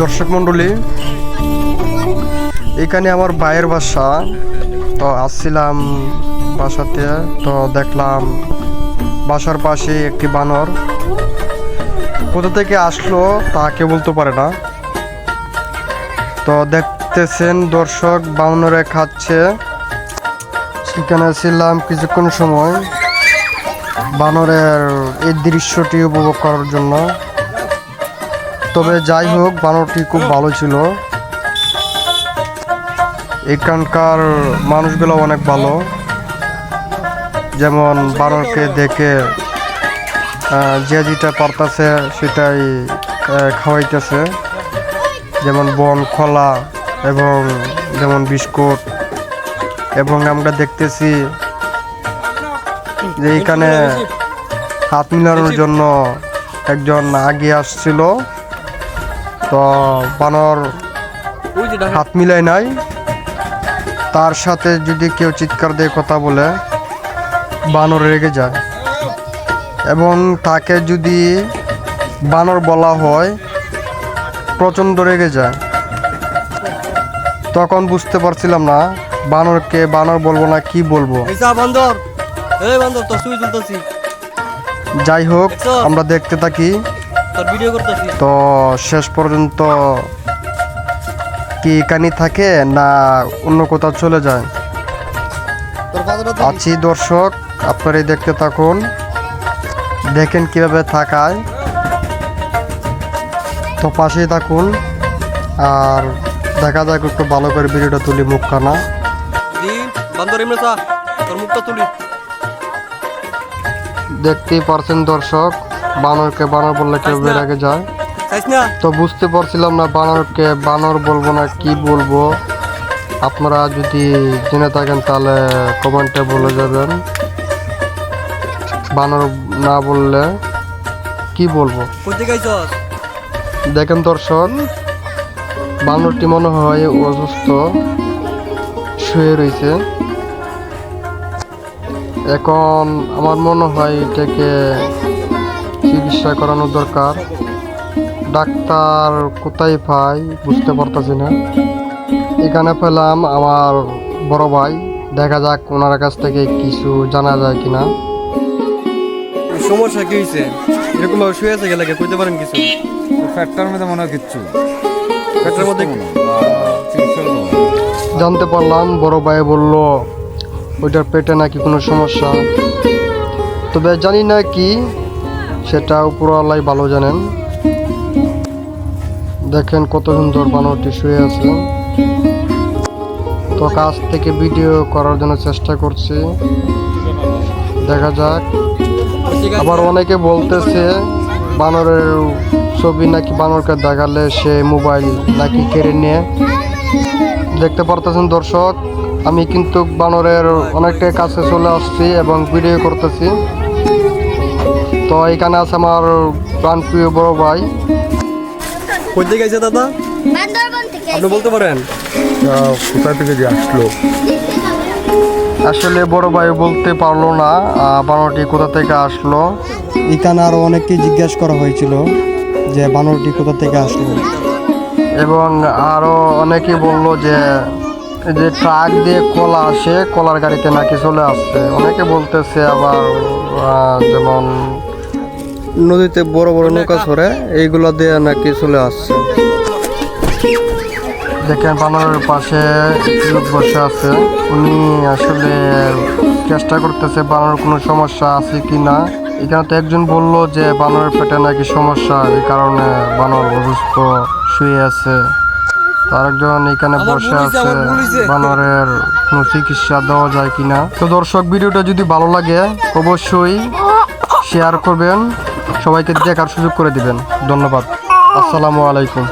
দর্শক মণ্ডলী, এখানে আমার ভাইয়ের বাসা। তো আসছিলাম বাসাতে, তো দেখলাম বাসার পাশে একটি বানর। কোথা থেকে আসলো তা কে বলতে পারে না। তো দেখতেছেন দর্শক, বানরে খাচ্ছে। সেখানে ছিলাম কিছুক্ষণ সময়। বানরের এই দৃশ্যটি উপভোগ করার জন্য। তবে যাই হোক, বানরটি খুব ভালো ছিল। এখানকার মানুষগুলো অনেক ভালো। যেমন বানরকে দেখে যে যেটা পারতাছে সেটাই খাওয়াইতেছে। যেমন বন খোলা এবং যেমন বিস্কুট। এবং আমরা দেখতেছি যে এখানে হাত মিলানোর জন্য একজন আগে আসছিল। তো বানর হাত মিলাই নাই। তার সাথে যদি কেউ চিৎকার দিয়ে কথা বলে বানর রেগে যায়। এবং তাকে যদি বানর বলা হয় প্রচণ্ড রেগে যায়। তখন বুঝতে পারছিলাম না বানরকে বানর বলব না কি বলব? যাই হোক আমরা দেখতে থাকি। তোর ভিডিও করতেছি তো শেষ পর্যন্ত কি এখানে থাকে না অন্য কোথাও চলে যায়? তোর কথাটা আছি দর্শক আপনারাই দেখতে থাকুন। দেখেন কীভাবে থাকায়। তো পাশেই থাকুন আর দেখা যাক একটু ভালো করে ভিডিওটা তুলি মুখখানা। তোর মুখটা তুলি। দেখতেই পারছেন দর্শক বানরকে বানর বললে কেউ বেরাগে যায়। তো বুঝতে পারছিলাম না বানরকে বানর বলব না কি বলব? আপনারা যদি জেনে থাকেন তাহলে কমেন্টে বলে যাবেন। বানর না বললে কি বলব? দেখেন দর্শন বানরটি মনে হয় অসুস্থ শুয়ে রয়েছে। এখন আমার মনে হয় এটাকে চিকিৎসা করানো দরকার। ডাক্তার কোথায় পাই বুঝতে পারতেছি না। এখানে পেলাম আমার বড় ভাই। দেখা যাক ওনার কাছ থেকে কিছু জানা যায় কিনা। সমস্যা কি হইছে? এরকম ভাবে শুয়ে আছে গেলে কইতে পারেন কিছু? ফ্যাটটার মধ্যে মনে হয় কিচ্ছু। পেটের মধ্যে জানতে পারলাম বড় ভাই বলল ওইটার পেটে নাকি কোনো সমস্যা? তবে জানি না কি সেটা উপরওয়ালাই ভালো জানেন। দেখেন কত সুন্দর বানরটি শুয়ে আছে। তো কাছ থেকে ভিডিও করার জন্য চেষ্টা করছি। দেখা যাক। আবার অনেকে বলতেছে, বানরের ছবি নাকি বানরকে দেখালে সে মোবাইল নাকি কেড়ে নিয়ে। দেখতে পারতেছেন দর্শক, আমি কিন্তু বানরের অনেকটাই কাছে চলে আসছি এবং ভিডিও করতেছি। তো এখানে আছে আমার প্রাণপ্রিয় বড় ভাই। কই থেকে আইছে দাদা? আপনি বলতে পারেন। কোথা থেকে যে আসলো? আসলে বড় ভাই বলতে পারল না বানরটি কোথা থেকে আসলো? এখানে আরও অনেককে জিজ্ঞাসা করা হয়েছিল যে বানরটি কোথা থেকে আসলো। এবং আরও অনেকে বলল যে যে ট্রাক দিয়ে কলা আসে কলার গাড়িতে নাকি চলে আসছে। অনেকে বলতেছে আবার যেমন নদীতে বড় বড় নৌকা ছড়ে এইগুলো দিয়ে নাকি চলে আসছে। দেখেন বানরের পাশে লোক বসে আছে। উনি আসলে চেষ্টা করতেছে বানরের কোনো সমস্যা আছে কি না এখানে তো একজন বলল যে বানরের পেটে নাকি সমস্যা এই কারণে বানর অসুস্থ শুয়ে আছে। আরেকজন এখানে বসে আছে। বানরের কোনো চিকিৎসা দেওয়া যায় কিনা। তো দর্শক ভিডিওটা যদি ভালো লাগে অবশ্যই শেয়ার করবেন। সবাইকে দেখার সুযোগ করে দিবেন। ধন্যবাদ। আসসালামু আলাইকুম।